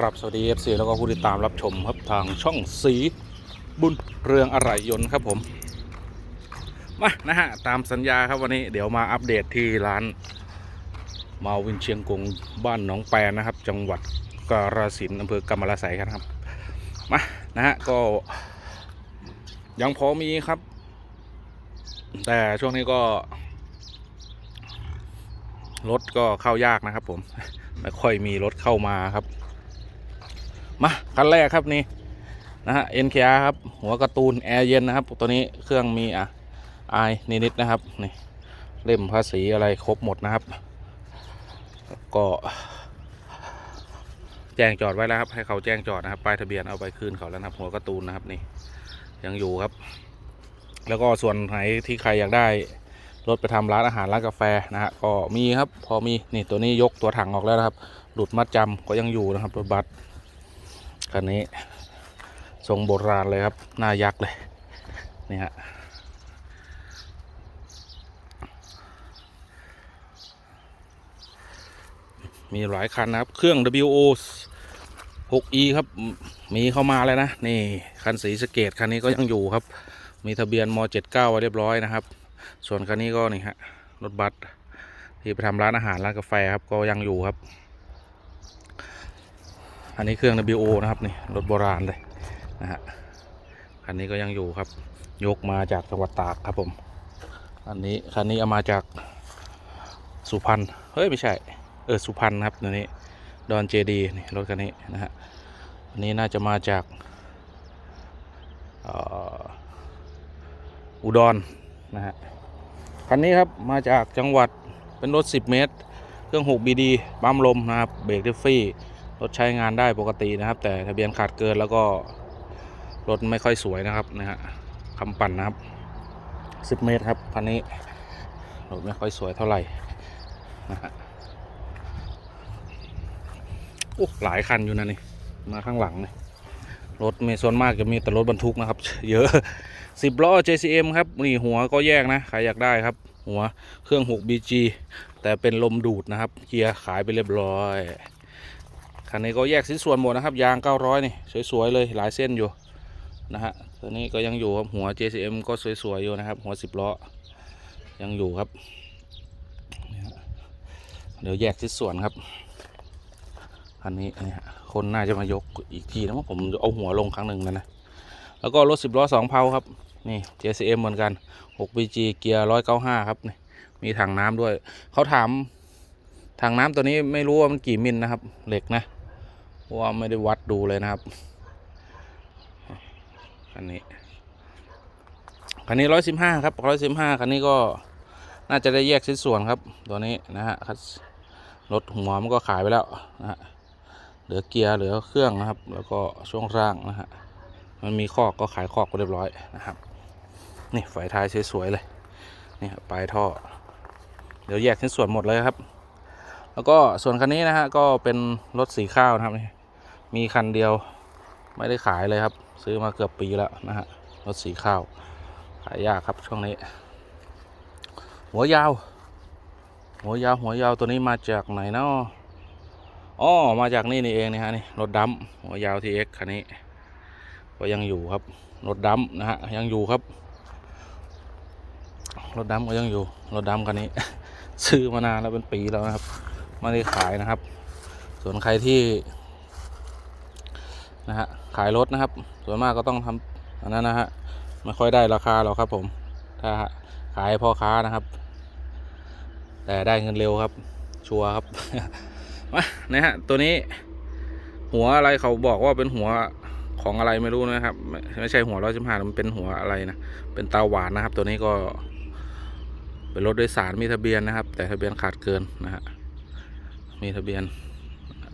ครับสวัสดี FC แล้วก็ผู้ติดตามรับชมครับทางช่องสีบุญเรืองอะไรยนต์ครับผม มานะฮะ ตามสัญญาครับวันนี้เดี๋ยวมาอัปเดตที่ร้านมาวินเชียงกงบ้านหนองแปนนะครับ จังหวัดกาฬสินธุ์อำเภอกำมะลาไสยครับ มานะฮะ ก็ ยังพอมีครับ แต่ช่วงนี้ก็รถก็เข้ายากนะครับผม ไม่ค่อยมีรถเข้ามาครับ มาคันแรกครับนี่นะฮะ NKR ครับ หัวการ์ตูนแอร์เย็นนะครับ ตัวนี้เครื่องมีอะไอนิดๆนะครับนี่เล่มภาษีอะไรครบหมดนะครับ ก็แจ้งจอดไว้แล้วครับ ให้เขาแจ้งจอดนะครับป้ายทะเบียนเอาไปคืนเขาแล้วนะครับ หัวการ์ตูนนะครับนี่ยังอยู่ครับ แล้วก็ส่วนไหนที่ใครอยากได้รถไปทำร้านอาหารร้านกาแฟนะฮะก็มีครับ พอมีนี่ตัวนี้ยกตัวถังออกแล้วนะครับ หลุดมัดจำก็ยังอยู่นะครับรถบัส คันนี้ทรงโบราณเลยครับ หน้ายักษ์เลยนี่ฮะมีหลายคันนะครับ เครื่อง WO 6E ครับ มีเข้ามาแล้วนะ นี่ คันสีสเกตคันนี้ก็ยังอยู่ครับ มีทะเบียนม79ไว้เรียบร้อยนะครับ ส่วนคันนี้ก็นี่ฮะรถบัสที่ไปทำร้านอาหารร้านกาแฟครับก็ยังอยู่ครับ อันนี้เครื่อง WO นะครับนี่รถโบราณเลยนะฮะคันนี้ก็ยังอยู่ครับ ยกมาจากจังหวัดตากครับผมอันนี้คันนี้เอามาจากสุพรรณเฮ้ย ไม่ใช่ เออสุพรรณครับตัวนี้ดอนเจดีนี่รถคันนี้นะฮะอันนี้น่าจะมาจากอุดรนะฮะคันนี้ครับมาจากจังหวัดเป็นรถ 10 เมตร เครื่อง6 BD ปั๊มลมนะครับเบรกดิฟฟี่ รถใช้งานได้ปกตินะครับ แต่ทะเบียนขาดเกินแล้วก็รถไม่ค่อยสวยนะครับนะฮะคำปั่นนะครับ 10 เมตรครับคันนี้รถไม่ค่อยสวยเท่าไหร่นะฮะโอ้หลายคันอยู่นะนี่มาข้างหลังนี่รถมีส่วนมากจะมีแต่รถบรรทุกนะครับ เยอะสิบล้อ JCM ครับนี่หัวก็แยกนะใครอยากได้ครับ หัวเครื่อง 6 BG แต่เป็นลมดูดนะครับเกียร์ขายไปเรียบร้อย คันนี้ก็แยกชิ้นส่วนหมดนะครับ ยาง 900 นี่ สวย ๆ เลยหลายเส้นอยู่นะฮะตัวนี้ก็ยังอยู่ครับหัว JCM ก็สวย ๆ อยู่นะครับ หัว 10 ล้อ ยังอยู่ครับ เดี๋ยวแยกชิ้นส่วนครับคันนี้เนี่ยคนน่าจะมายกอีกทีนะว่าผมเอาหัวลงครั้งหนึ่งแล้วนะ แล้วก็รถสิบล้อสองเพาครับ นี่ JCM เหมือนกัน 6BG เกียร์ 195 ครับนี่มีถังน้ำด้วย เขาถามถังน้ำตัวนี้ไม่รู้ว่ามันกี่มิลนะครับ เหล็กนะ ว่าไม่ได้วัดดูเลยนะครับ คันนี้ คันนี้115ครับ115คันนี้ก็น่าจะได้แยกชิ้นส่วนครับ ตัวนี้นะฮะรถหัวมันก็ขายไปแล้วนะฮะเหลือเกียร์เหลือเครื่องนะครับ แล้วก็ช่วงล่างนะฮะมันมีคอกก็ขายคอกไปเรียบร้อยนะครับ นี่ไฟท้ายสวยๆเลยนี่ปลายท่อ เดี๋ยวแยกชิ้นส่วนหมดเลยครับ แล้วก็ส่วนคันนี้นะฮะก็เป็นรถสีข้าวนะครับนี่ มีคันเดียวไม่ได้ขายเลยครับ ซื้อมาเกือบปีแล้วนะฮะรถสีข้าว ขายยากครับช่วงนี้ หัวยาว หัวยาวหัวยาวตัวนี้มาจากไหนเนาะอ๋อมาจากนี่นี่เองนี่ฮะนี่รถดำหัวยาวทีเอ็กคันนี้ก็ยังอยู่ครับรถดำนะฮะยังอยู่ครับรถดำก็ยังอยู่รถดำคันนี้ ซื้อมานานแล้วเป็นปีแล้วนะครับไม่ได้ขายนะครับ ส่วนใครที่ นะฮะขายรถนะครับ ส่วนมากก็ต้องทำอันนั้นนะฮะไม่ค่อยได้ราคาหรอกครับ ผม ถ้าขายพ่อค้านะครับ แต่ได้เงินเร็วครับ ชัวร์ครับมานะฮะตัวนี้ หัวอะไรเขาบอกว่าเป็นหัวของอะไรไม่รู้นะครับ ไม่ไม่ใช่หัวร้อยสิบห้ามันเป็นหัวอะไรนะเป็นเตาหวานนะครับ ตัวนี้ก็เป็นรถโดยสารมีทะเบียนนะครับ แต่ทะเบียนขาดเกินนะฮะมีทะเบียน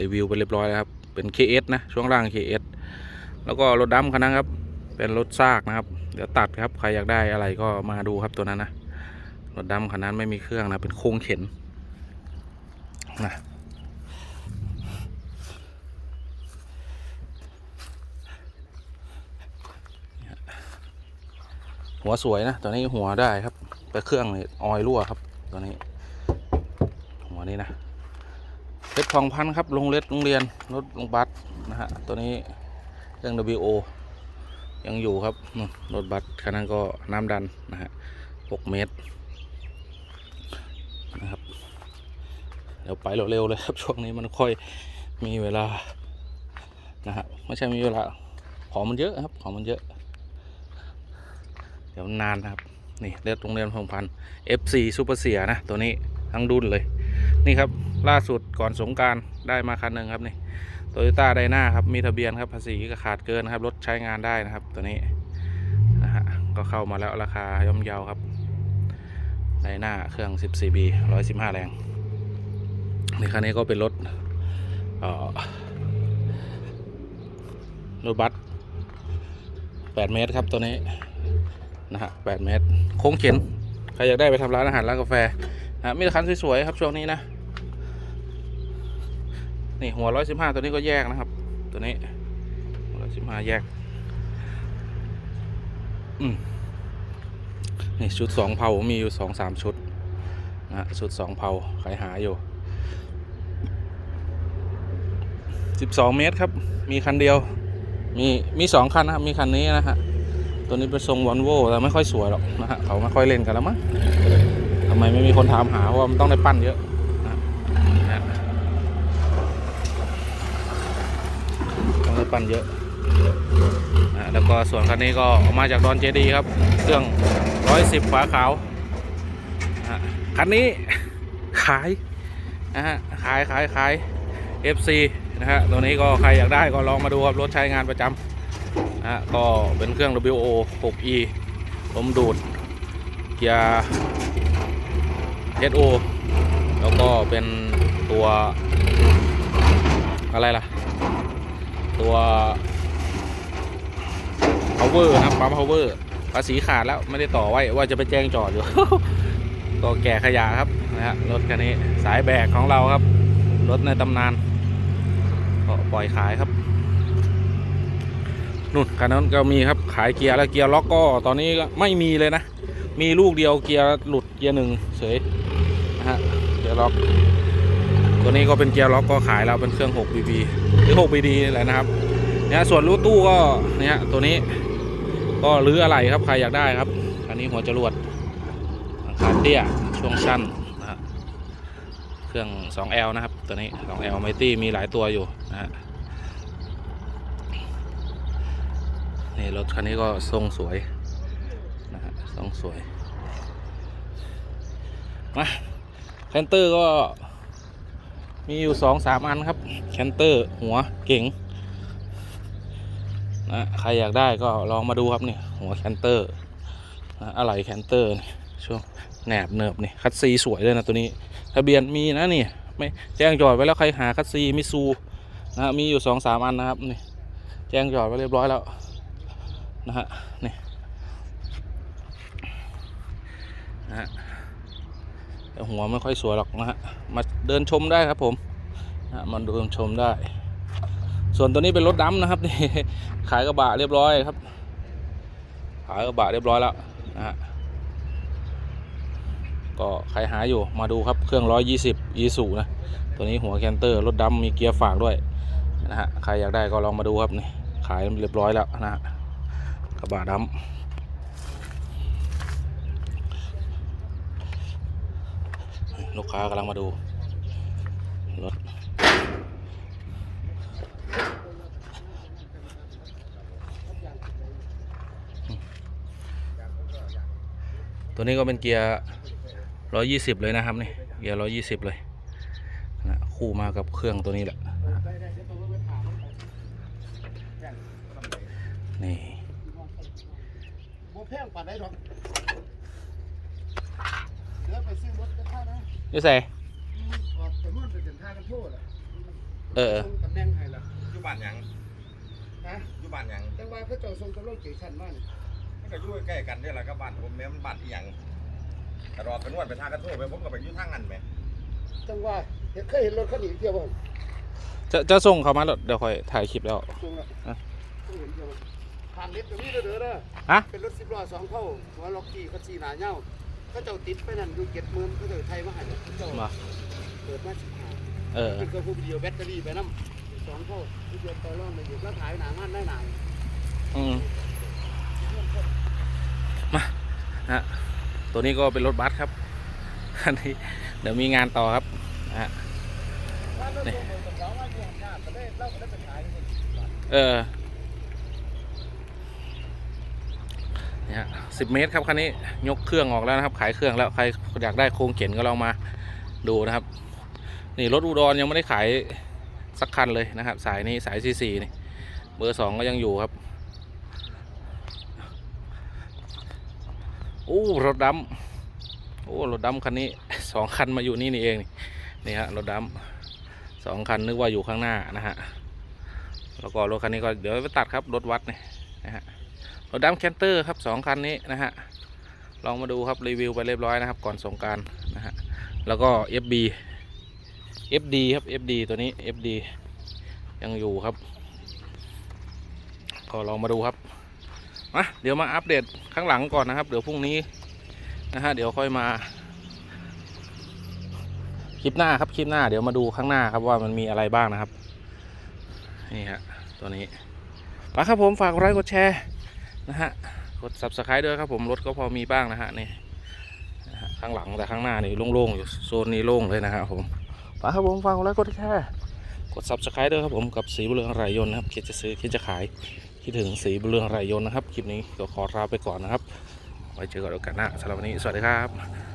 รีวิวไปเรียบร้อยแล้วครับ เป็น KS นะช่วงล่าง KS แล้วก็รถดำคันนั้นครับ เป็นรถซากนะครับ เดี๋ยวตัดครับใครอยากได้อะไรก็มาดูครับตัวนั้นนะรถดำคันนั้นไม่มีเครื่องนะเป็นโค้งเข็นนะหัวสวยนะ ตัวนี้หัวได้ครับไปเครื่องนี่ออยรั่วครับ ตัวนี้ เครทองพันครับลงเล็ดโรงเรียนรถลงบัสนะฮะตัวนี้เครื่อง WO ยังอยู่ครับรถบัสคันนั้นก็น้ำดันนะฮะ6เมตรนะครับเดี๋ยวไปเร็วๆเลยครับช่วงนี้มันค่อยมีเวลานะฮะไม่ใช่มีเวลาของมันเยอะครับของมันเยอะ เดี๋ยวนานนะครับนี่เลือดโรงเรียนพงพันธ์ FC ซูเปอร์เสียนะตัวนี้ทั้งดุนเลยนี่ครับ ล่าสุดก่อนสงการได้มาคันหนึ่งครับนี่โตโยต้าไดนาครับมีทะเบียนครับภาษีก็ขาดเกินนะครับรถใช้งานได้นะครับ ตัวนี้นะฮะก็เข้ามาแล้วราคาย่อมเยาครับไดนาเครื่อง 14B 115 แรงนี่คันนี้ก็เป็นรถรถบัส8เมตรครับตัวนี้นะฮะ8เมตรโค้งเข็นใครอยากได้ไปทำร้านอาหารร้านกาแฟนะมีคันสวยๆครับช่วงนี้นะ นี่หัว115ตัวนี้ก็แยกนะครับ ตัวนี้หัว115แยก อืมนี่ชุดสองเผามีอยู่สองสามชุดนะชุดสองเผาใครหาอยู่12เมตรครับ มีคันเดียว มีมีสองคันนะครับ มีคันนี้นะฮะตัวนี้เป็นทรงวอลโว่แต่ไม่ค่อยสวยหรอกนะฮะเขาไม่ค่อยเล่นกันแล้วมั้งทำไมไม่มีคนถามหาเพราะว่ามันต้องได้ปั้นเยอะต้องได้ ปั้นเยอะนะแล้วก็ส่วนคันนี้ก็ออกมาจากดอนเจดีครับ เครื่องร้อยสิบฝาขาวนะคันนี้ขายนะฮะขายขายขาย FC นะฮะตัวนี้ก็ใครอยากได้ก็ลองมาดูครับ รถใช้งานประจำนะฮะก็เป็นเครื่อง WO 6E ลมดูดเกียร์ SO แล้วก็เป็นตัวอะไรล่ะ ตัว power นะครับปั๊ม power ภาษีขาดแล้วไม่ได้ต่อไว้ว่าจะไปแจ้งจอดอยู่ก็แก่ขยะครับนะฮะรถคันนี้สายแบกของเราครับ รถในตำนานก็ปล่อยขายครับนู่นคันนั้นก็มีครับขายเกียร์แล้วเกียร์ล็อกก็ตอนนี้ก็ไม่มีเลยนะ มีลูกเดียวเกียร์หลุดเกียร์หนึ่งเฉยนะฮะเกียร์ล็อก ตัวนี้ก็เป็นเกียร์ล็อกก็ขายแล้วเป็นเครื่อง 6BB หรือ 6BD นี่แหละนะครับเนี่ยส่วนรูตู้ก็เนี่ยตัวนี้ก็รื้ออะไรครับใครอยากได้ครับคันนี้หัวจรวดขาเตี้ยช่วงสั้นนะฮะเครื่อง 2L นะครับ ตัวนี้ 2L ไมตี้มีหลายตัวอยู่นะฮะนี่รถคันนี้ก็ทรงสวยนะฮะทรงสวยมาแคนเตอร์ก็ มีอยู่สองสามอันครับแคนเตอร์หัวเก๋งนะใครอยากได้ก็ลองมาดูครับนี่หัวแคนเตอร์นะอะไรแคนเตอร์นี่ช่วงแหนบเนิบนี่คัดซีสวยเลยนะตัวนี้ ทะเบียนมีนะนี่ไม่แจ้งจอดไว้แล้วใครหาคัดซีมิซูนะฮะมีอยู่สองสามอันนะครับนี่แจ้งจอดไว้เรียบร้อยแล้วนะฮะนี่นะฮะ แต่หัวไม่ค่อยสวยหรอกนะฮะมาเดินชมได้ครับผมนะฮะมาเดินชมได้ ส่วนตัวนี้เป็นรถดำนะครับนี่ขายกระบะเรียบร้อยครับ ขายกระบะเรียบร้อยแล้วนะฮะก็ใครหาอยู่มาดูครับเครื่อง 120 e สูนะตัวนี้หัวแคนเตอร์รถดำมีเกียร์ฝากด้วยนะฮะใครอยากได้ก็ลองมาดูครับนี่ขายเรียบร้อยแล้วนะฮะกระบะดำ ลูกค้ากำลังมาดูรถตัวนี้ก็เป็นเกียร์120เลยนะครับนี่เกียร์120เลยนะคู่มากับเครื่องตัวนี้แหละนี่โมแพงปั ดได้หรอกเดี๋ยวไปซื้อรถกันท่านะอยี่ใส่ออกจำนวนไปถึงท่ากันโทษอะเออส่งตำแหน่งให้ละอยู่บ้านหยังนะอยู่บ้านหยังจังหวะเขาเจ้าส่งตำรวจเกี่ยวชันมานี่มันก็อยู่ใกล้ๆกันนี่แหละก็บ้านผมแม่มันบ้านอีหยังกระดอกกระนวดไปทางกระโทษไปผมก็ไปอยู่ทางนั้นแหมจังหวะเห็นเคยเห็นรถคันนี้เที่ยวบ่จะจะส่งเขามาแล้วเดี๋ยวค่อยถ่ายคลิปแล้วตรงละอะเคยเห็นเที่ยวบ่ทางเล็บตรงนี้เด้อเด้อเด้อฮะเป็นรถสิบล้อสองเท่าหัวล็อกกี้คันซีหนาเน่า เขาเจ้าติดไปนั่นอยู่เจ็ดหมื่นเขาเจ้าไทยมาให้เขาเจ้ามาเปิดมาสิบห้าเออ เป็นตัวผู้เดียวแบตเตอรี่ไปน้ำสองเข้าผู้เดียวต่อรองเลยอยู่แล้วขายหนางานได้หนาอืมมาฮะตัวนี้ก็เป็นรถบัสครับ อันนี้เดี๋ยวมีงานต่อครับนะฮะนี่เออ เนี่ยฮะสิเมตรครับคันนี้ยกเครื่องออกแล้วนะครับ ขายเครื่องแล้วใครอยากได้โครงเข็นก็ลองมาดูนะครับ นี่รถอุดรยังไม่ได้ขายสักคันเลยนะครับ สายนี้สายซีซีนี่เบอร์สองก็ยังอยู่ครับโอ้รถดำโอ้รถดำคันนี้สองคันมาอยู่นี่นี่เองนี่นี่ฮะรถดำสองคันนึกว่าอยู่ข้างหน้านะฮะแล้วก็รถคันนี้ก็เดี๋ยวไปตัดครับรถวัดนี่นะฮะ รถดำแคนเตอร์ครับสองคันนี้นะฮะลองมาดูครับรีวิวไปเรียบร้อยนะครับ ก่อนสงการนะฮะแล้วก็ FB FD ครับ FD ตัวนี้ FD ยังอยู่ครับ ก็ลองมาดูครับมาเดี๋ยวมาอัปเดตข้างหลังก่อนนะครับ เดี๋ยวพรุ่งนี้นะฮะเดี๋ยวค่อยมา คลิปหน้าครับคลิปหน้าเดี๋ยวมาดูข้างหน้าครับว่ามันมีอะไรบ้างนะครับ นี่ฮะตัวนี้ฝากครับผมฝากไลค์กดแชร์ นะฮะกด subscribe ด้วยครับผมรถก็พอมีบ้างนะฮะนี่ข้างหลังแต่ข้างหน้านี่โล่งๆอยู่โซนนี้โล่งเลยนะครับผมฝากครับผมฟังแล้วกดแชร์กด subscribe ด้วยครับผมกับสีบุเรืองไรยน์นะครับคิดจะซื้อคิดจะขายคิดถึงสีบุเรืองไรยน์นะครับคลิปนี้ก็ขอลาไปก่อนนะครับไว้เจอกันโอกาสหน้าสำหรับวันนี้สวัสดีครับ